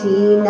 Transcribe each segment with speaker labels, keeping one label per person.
Speaker 1: Krishna.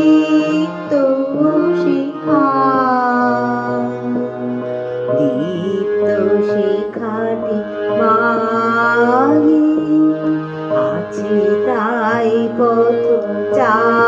Speaker 1: খাতে মাগি আছি তাই পথ চা